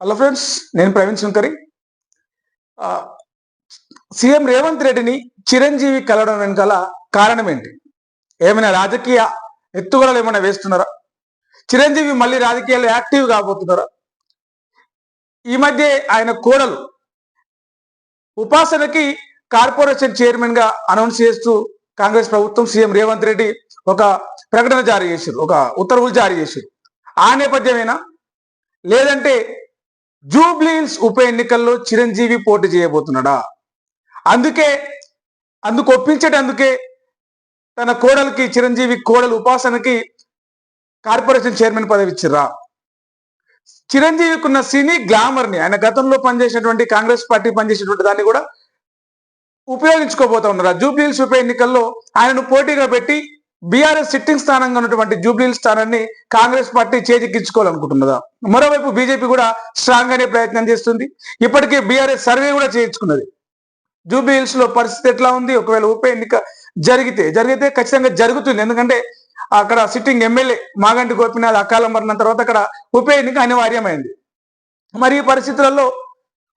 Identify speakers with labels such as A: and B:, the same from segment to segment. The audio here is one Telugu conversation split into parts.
A: హలో ఫ్రెండ్స్ నేను ప్రవీణ్ శంకరి. సీఎం రేవంత్ రెడ్డిని చిరంజీవి కలవడం వెనకాల కారణం ఏంటి? ఏమైనా రాజకీయ ఎత్తుగడలు ఏమైనా వేస్తున్నారా? చిరంజీవి మళ్ళీ రాజకీయాల్లో యాక్టివ్ కాబోతున్నారా? ఈ మధ్య ఆయన కోడలు ఉపాసనకి కార్పొరేషన్ చైర్మన్గా అనౌన్స్ చేస్తూ కాంగ్రెస్ ప్రభుత్వం సీఎం రేవంత్ రెడ్డి ఒక ప్రకటన జారీ చేశారు ఒక ఉత్తర్వులు జారీ చేశారు ఆ నేపథ్యమేనా? లేదంటే జూబ్లీహిల్స్ ఉప ఎన్నికల్లో చిరంజీవి పోటీ చేయబోతున్నాడా? అందుకే అందుకు ఒప్పించేటందుకే తన కోడలికి చిరంజీవి కోడలు ఉపాసనకి కార్పొరేషన్ చైర్మన్ పదవి ఇచ్చిర్రా చిరంజీవికి ఉన్న సినీ గ్లామర్ని ఆయన గతంలో పనిచేసినటువంటి కాంగ్రెస్ పార్టీ పనిచేసినటువంటి దాన్ని కూడా ఉపయోగించుకోబోతా ఉన్నారా జూబ్లీహిల్స్ ఉప ఎన్నికల్లో ఆయనను పోటీగా పెట్టి బీఆర్ఎస్ సిట్టింగ్ స్థానంగా ఉన్నటువంటి జూబ్లీ స్థానాన్ని కాంగ్రెస్ పార్టీ చేజిక్కించుకోవాలనుకుంటున్నదా మరోవైపు బీజేపీ కూడా స్ట్రాంగ్ అనే ప్రయత్నం చేస్తుంది. ఇప్పటికే బీఆర్ఎస్ సర్వే కూడా చేయించుకున్నది. జూబ్లీహిల్స్లో పరిస్థితి ఎట్లా ఉంది? ఒకవేళ ఉప ఎన్నిక జరిగితే జరిగితే ఖచ్చితంగా జరుగుతుంది. ఎందుకంటే అక్కడ సిట్టింగ్ ఎమ్మెల్యే మాగంటి గోపినాథ్ అకాల మరణం తర్వాత అక్కడ ఉప ఎన్నిక అనివార్యమైంది. మరి ఈ పరిస్థితులలో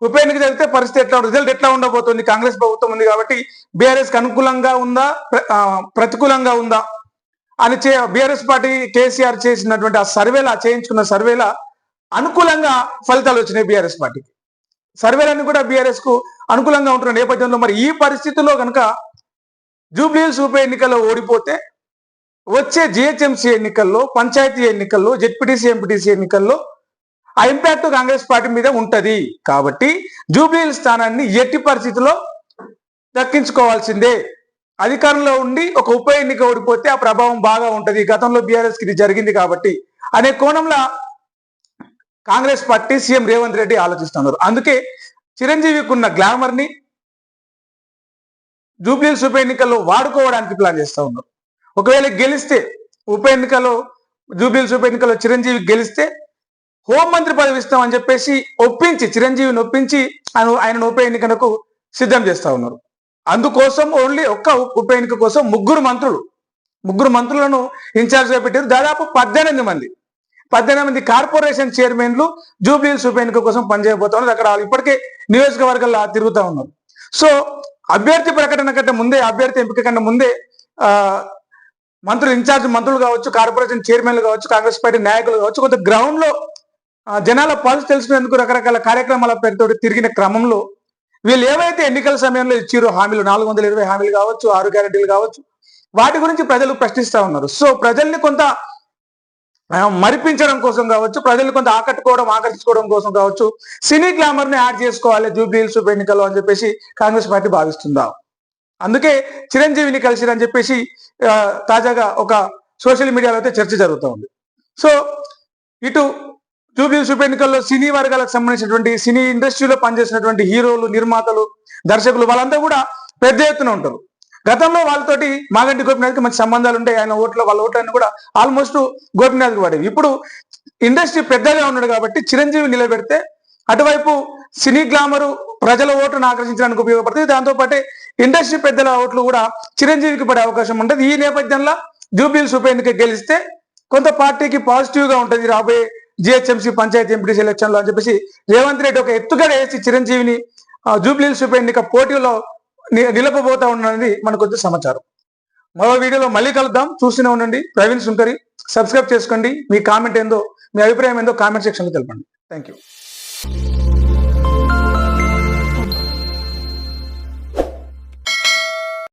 A: ఉప ఎన్నిక జరిగితే పరిస్థితి ఎట్లా రిజల్ట్ ఎట్లా ఉండబోతుంది? కాంగ్రెస్ ప్రభుత్వం ఉంది కాబట్టి బీఆర్ఎస్కి అనుకూలంగా ఉందా? ప్ర- ప్రతికూలంగా ఉందా? అని చే బీఆర్ఎస్ పార్టీ కేసీఆర్ చేసినటువంటి ఆ సర్వేలా చేయించుకున్న సర్వేలా అనుకూలంగా ఫలితాలు వచ్చినాయి బీఆర్ఎస్ పార్టీకి. సర్వేలన్నీ కూడా బీఆర్ఎస్కు అనుకూలంగా ఉంటున్న నేపథ్యంలో మరి ఈ పరిస్థితుల్లో కనుక జూబ్లీహిల్స్ ఉప ఎన్నికల్లో ఓడిపోతే వచ్చే జిహెచ్ఎంసీ ఎన్నికల్లో పంచాయతీ ఎన్నికల్లో జెడ్పీటీసీ ఎంపీటీసీ ఎన్నికల్లో ఆ ఇంపాక్ట్ కాంగ్రెస్ పార్టీ మీద ఉంటది. కాబట్టి జూబ్లీహిల్స్ స్థానాన్ని ఎట్టి పరిస్థితుల్లో దక్కించుకోవాల్సిందే. అధికారంలో ఉండి ఒక ఉప ఎన్నిక ఓడిపోతే ఆ ప్రభావం బాగా ఉంటుంది. గతంలో బీఆర్ఎస్కి ఇది జరిగింది కాబట్టి అనే కోణంలో Congress party CM Revanth Reddy ఆలోచిస్తున్నారు. అందుకే చిరంజీవికి ఉన్న గ్లామర్ని జూబ్లీహిల్స్ ఉప ఎన్నికల్లో వాడుకోవడానికి ప్లాన్ చేస్తూ ఉన్నారు. ఒకవేళ గెలిస్తే ఉప ఎన్నికలో జూబ్లీహిల్స్ ఉప ఎన్నికలో చిరంజీవి గెలిస్తే హోంమంత్రి పదవి ఇస్తామని చెప్పేసి ఒప్పించి చిరంజీవిని ఒప్పించి ఆయన ఆయన ఉప ఎన్నికలకు సిద్ధం చేస్తూ ఉన్నారు. అందుకోసం ఓన్లీ ఒక్క ఉప ఎన్నిక కోసం ముగ్గురు మంత్రులు. ముగ్గురు మంత్రులను ఇన్ఛార్జ్గా పెట్టారు. దాదాపు పద్దెనిమిది మంది. పద్దెనిమిది మంది కార్పొరేషన్ చైర్మన్లు జూబ్లీహిల్స్ ఉప ఎన్నిక కోసం పనిచేయబోతా అక్కడ ఇప్పటికే నియోజకవర్గాల్లో తిరుగుతూ ఉన్నారు. సో అభ్యర్థి ప్రకటన కంటే ముందే అభ్యర్థి ఎంపిక కంటే ముందే మంత్రులు ఇన్ఛార్జ్ మంత్రులు కావచ్చు కార్పొరేషన్ చైర్మన్లు కావచ్చు కాంగ్రెస్ పార్టీ నాయకులు కావచ్చు కొంత గ్రౌండ్లో జనాల పల్స్ తెలుసుకునేందుకు రకరకాల కార్యక్రమాల పేరుతో తిరిగిన క్రమంలో వీళ్ళు ఏవైతే ఎన్నికల సమయంలో ఇచ్చారో హామీలు నాలుగు వందల ఇరవై హామీలు కావచ్చు ఆరు గ్యారెంటీలు కావచ్చు వాటి గురించి ప్రజలు ప్రశ్నిస్తా ఉన్నారు. సో ప్రజల్ని కొంత మరిపించడం కోసం కావచ్చు ప్రజల్ని కొంత ఆకట్టుకోవడం ఆకర్షించుకోవడం కోసం కావచ్చు సినీ గ్లామర్ని యాడ్ చేసుకోవాలి జూబ్లీహిల్స్ ఉప ఎన్నికల్లో అని చెప్పేసి కాంగ్రెస్ పార్టీ భావిస్తుందా? అందుకే చిరంజీవిని కలిసిరని చెప్పేసి తాజాగా ఒక సోషల్ మీడియాలో అయితే చర్చ జరుగుతూ ఉంది. సో ఇటు జూబ్లీహిల్స్ ఉప ఎన్నికల్లో సినీ వర్గాలకు సంబంధించినటువంటి సినీ ఇండస్ట్రీలో పనిచేసినటువంటి హీరోలు నిర్మాతలు దర్శకులు వాళ్ళంతా కూడా పెద్ద ఎత్తున ఉంటారు. గతంలో వాళ్ళతోటి మాగంటి గోపినాథ్కి మంచి సంబంధాలు ఉంటాయి ఆయన ఓట్ల వాళ్ళ ఓట్లన్నీ కూడా ఆల్మోస్ట్ గోపినాథ్కి పడేవి ఇప్పుడు ఇండస్ట్రీ పెద్దగా ఉన్నాడు కాబట్టి చిరంజీవి నిలబెడితే అటువైపు సినీ గ్లామరు ప్రజల ఓటును ఆకర్షించడానికి ఉపయోగపడుతుంది. దాంతోపాటే ఇండస్ట్రీ పెద్దల ఓట్లు కూడా చిరంజీవికి పడే అవకాశం ఉంటుంది. ఈ నేపథ్యంలో జూబ్లీహిల్స్ ఉప ఎన్నిక గెలిస్తే కొంత పార్టీకి పాజిటివ్గా ఉంటుంది రాబోయే జిహెచ్ఎంసీ పంచాయతీ ఎంపీటీసీ ఎలక్షన్లో అని చెప్పేసి రేవంత్ రెడ్డి ఒక ఎత్తుగడ వేసి చిరంజీవిని ఆ, జూబ్లీహిల్స్ ఉప ఎన్నిక పోటీలో ని- నిలపబోతా ఉన్నది మనకు వచ్చే సమాచారం. మరో వీడియోలో మళ్ళీ కలుద్దాం. చూస్తూనే ఉండండి. ప్రవీణ్ సుంకరి సబ్స్క్రైబ్ చేసుకోండి. మీ కామెంట్ ఏందో మీ అభిప్రాయం ఏందో కామెంట్ సెక్షన్లో తెలపండి. Thank you